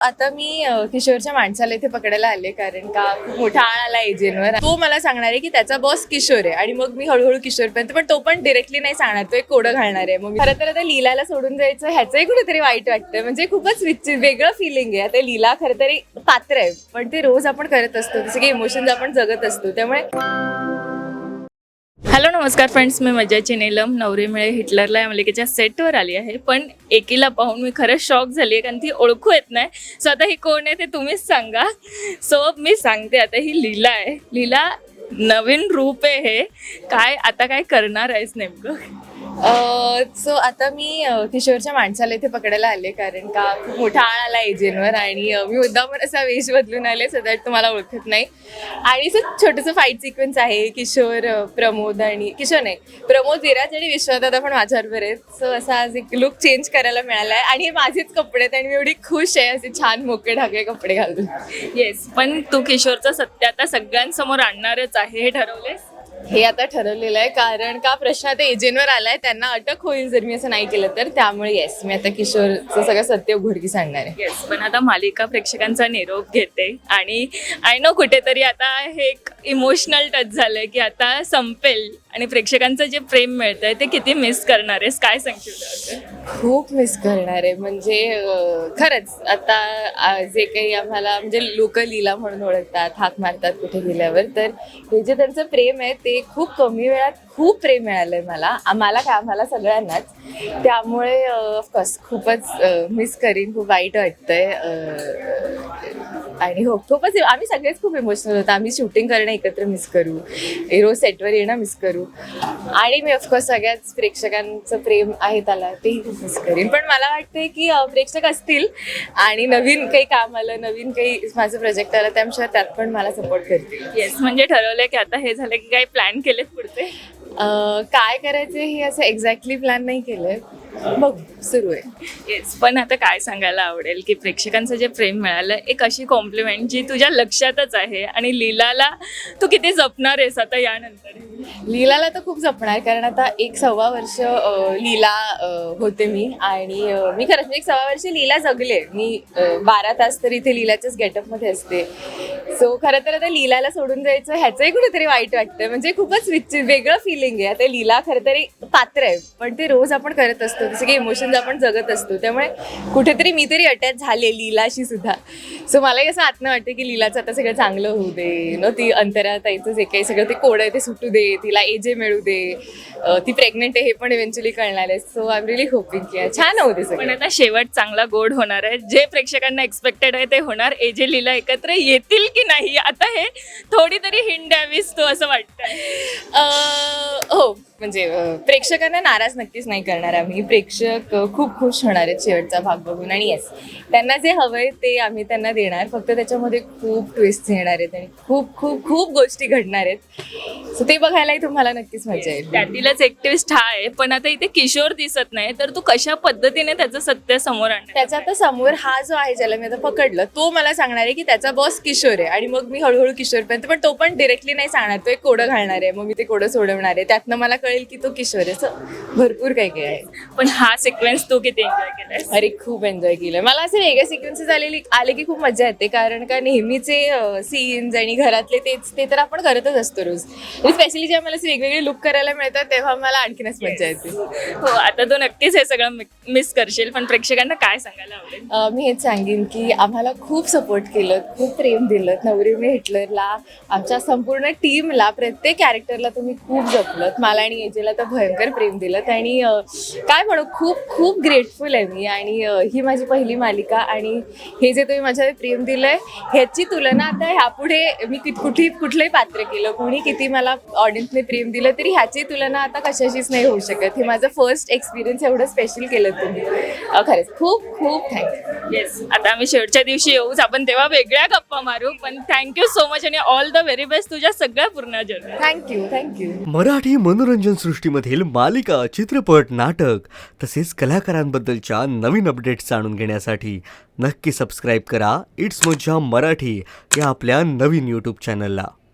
आता मी अ, किशोरच्या माणसाला इथे पकडायला आले कारण का खूप मोठा आळ आला एजेंटवर. तो मला सांगणार आहे की त्याचा बॉस किशोर आहे आणि मग मी हळूहळू किशोरपर्यंत पण तो पण डिरेक्टली नाही सांगणार तो एक कोडं घालणार आहे. मग मी खरं तर आता लीलाला सोडून जायचं ह्याचंही कुठेतरी वाईट वाटतं. म्हणजे खूपच विचित्र वेगळं फिलिंग आहे. आता लीला खरं तरी पात्र आहे पण ते रोज आपण करत असतो जसं की इमोशन्स आपण जगत असतो. त्यामुळे हॅलो नमस्कार फ्रेंड्स मी मजाची नेलम नवरी मिळे हिटलरला या मालिकेच्या सेटवर आली आहे. पण एकीला पाहून मी खरंच शॉक झाली आहे कारण ती ओळखू येत नाही. सो आता ही कोण आहे ते तुम्हीच सांगा. सो मी सांगते आता ही लीला आहे. लीला नवीन रूप आहे हे. काय आता काय करणार आहेस नेमकं? सो आता मी किशोरच्या माणसाला इथे पकडायला आले कारण का खूप मोठा आळ आला एजंटवर आणि मी मुद्दामून असा वेश बदलून आले सो दॅट तुम्हाला ओळखत नाही. आणि सर छोटंसं फाईट सिक्वेन्स आहे किशोर प्रमोद आणि किशोर नाही प्रमोद विराज आणि विश्वास आता पण माझ्याबरोबर आहेत. सो असा आज एक लुक चेंज करायला मिळाला आहे आणि हे माझेच कपडे आहेत आणि मी एवढी खुश आहे असे छान मोके ढाके कपडे घालून. येस पण तू किशोरचं सत्य आता सगळ्यांसमोर आणणारच आहे हे ठरवलेस हे आता ठरवलेलं आहे कारण का प्रश्न आता एजंटवर आलाय त्यांना अटक होईल जर मी असं नाही केलं तर. त्यामुळे येस मी आता किशोरचं सगळं सत्य उघडकीस आणणार आहे. येस पण आता मालिका प्रेक्षकांचा निरोप घेते आणि आय नो कुठेतरी आता हे एक इमोशनल टच झालंय की आता संपेल आणि प्रेक्षकांचं जे प्रेम मिळतंय ते किती मिस करणार आहेस? काय सांगशील? खूप मिस करणार आहे. म्हणजे खरंच आता जे काही आम्हाला म्हणजे लोक लीला म्हणून ओळखतात हाक मारतात कुठे गेल्यावर. तर हे जे त्यांचं प्रेम आहे ते खूप कमी वेळात खूप प्रेम मिळालंय मला. आम्हाला काय आम्हाला सगळ्यांनाच. त्यामुळे ऑफकोर्स खूपच मिस करीन खूप वाईट वाटतंय. आणि हो खूपच आम्ही सगळेच खूप इमोशनल होतो. आम्ही शूटिंग करणं एकत्र मिस करू. हिरो सेटवर येणं मिस करू. आणि मी ऑफकोर्स सगळ्याच प्रेक्षकांचं प्रेम आहे त्याला तेही खूप मिस करीन. पण मला वाटतंय की प्रेक्षक असतील आणि नवीन काही काम आलं नवीन काही माझं प्रोजेक्ट आलं त्यामुळे त्यात पण मला सपोर्ट करतील. येस म्हणजे ठरवलंय की आता हे झालं की काही प्लॅन केलेत पुढचे? काय करायचं हे असं एक्झॅक्टली प्लॅन नाही केलंय. बघ सुरू आहे. येस पण आता काय सांगायला आवडेल की प्रेक्षकांचं जे प्रेम मिळालं एक अशी कॉम्प्लिमेंट जी तुझ्या लक्षातच आहे आणि लीलाला तू किती जपणार आहेस आता यानंतर? लीलाला तर खूप जपणार कारण आता एक सव्वा वर्ष लीला होते मी आणि मी खरंच एक सव्वा वर्ष लीला जगले. मी बारा तास तर इथे लीलाच्याच गेटअपमध्ये असते. सो खरं तर आता लीलाला सोडून जायचं ह्याचंही कुठेतरी वाईट वाटतं म्हणजे खूपच विचित्र वेगळं फिलिंग आहे. आता लीला खरं तरी पात्र आहे पण ते रोज आपण करत असतो. जसं की इमोशन्स आपण जगत असतो. त्यामुळे कुठेतरी मी तरी अटॅच झाले लीलाशी सुद्धा. सो मलाही असं आत्म वाटतं की लीलाचं आता सगळं चांगलं होऊ दे. न ती अंतरा ताईचं जे काही सगळं ते कोड आहे ते सुटू दे तिला एजे मिळू दे. अं, ती प्रेग्नेंट आहे हे पण इव्हेंच्युअली कळणार आहे. So I am really hoping की छान होऊ दे पण सगळं आता शेवट चांगला गोड होणार आहे. जे प्रेक्षकांना एक्सपेक्टेड आहे ते होणार. एजे लीला एकत्र येतील की नाही? आता हे थोडी तरी हिंड द्यावीस तू असं वाटतंय. अं, हो म्हणजे अं, प्रेक्षकांना नाराज नक्कीच नाही करणार आम्ही. प्रेक्षक अं, खूप खुश होणार आहेत शेवटचा भाग बघून. आणि येस त्यांना जे हवंय ते आम्ही त्यांना येणार. फक्त त्याच्यामध्ये खूप ट्विस्ट येणार आहेत आणि खूप खूप खूप गोष्टी घडणार आहेत. सो ते बघायलाही तुम्हाला नक्कीच मजा येईल. त्यातीलच एक ट्विस्ट हा आहे. पण आता इथे किशोर दिसत नाही तर तू कशा पद्धतीने त्याचं सत्य समोर आणणार? त्याचा आता समोर हा जो आहे ज्याला मी आता पकडलं तो मला सांगणार आहे की त्याचा बॉस किशोर आहे. आणि मग मी हळूहळू किशोरपर्यंत पण तो पण डिरेक्टली नाही सांगणार. तो एक कोडं घालणार आहे. मग मी ते कोडं सोडवणार आहे. त्यातनं मला कळेल की तो किशोर आहे. असं भरपूर काही काही आहे. पण हा सिक्वेन्स तू किती एन्जॉय केलाय अरे खूप एन्जॉय केलं मला असे वेगळे सिक्वेन्सेस आलेली आले की खूप मजा येते. कारण का नेहमीचे सीन्स आणि घरातले तेच ते तर आपण करतच असतो रोज. स्पेशली जेव्हा मला वेगवेगळे लुक करायला मिळतात तेव्हा मला आणखीनच मजा येते. हो आता तू नक्कीच हे सगळं मिस करशील पण प्रेक्षकांना काय सांगायला आवडेल? मी हेच सांगेन की आम्हाला खूप सपोर्ट केलं खूप प्रेम दिलं नवरीने हिटलरला आमच्या संपूर्ण टीमला प्रत्येक कॅरेक्टरला तुम्ही खूप जपलत. मला आणि एजेला तर भयंकर प्रेम दिलं. आणि काय म्हणू खूप खूप ग्रेटफुल आहे मी. आणि ही माझी पहिली मालिका आणि हे जे तुम्ही माझ्यावर प्रेम दिलंय ह्याची तुलना आता ह्यापुढे मी कित कुठे कुठलंही पात्र केलं कोणी किती मला ऑडियन्सने प्रेम दिलं तरी ह्याची तुलना आता कशाशीच नाही होऊ शकत. हे माझं फर्स्ट एक्सपिरियन्स एवढं स्पेशल केलं तुम्ही. खरंच. खूप खूप थँक्यू येस आता आम्ही शेवटच्या दिवशी येऊच. आपण तेव्हा वेगळ्या गप्पा मारू पण थँक्यू सो मच आणि ऑल द व्हेरी बेस्ट तुझ्या सगळ्या पूर्ण जर्नी थँक्यू थँक्यू मराठी मनोरंजन सृष्टीमधील मालिका चित्रपट नाटक तसेच कलाकारांबद्दलच्या नवीन अपडेट्स जाणून घेण्यासाठी नक्की सबस्क्राईब करा. इट्स मज्जा मराठी या आपल्या नवीन यूट्यूब चॅनलला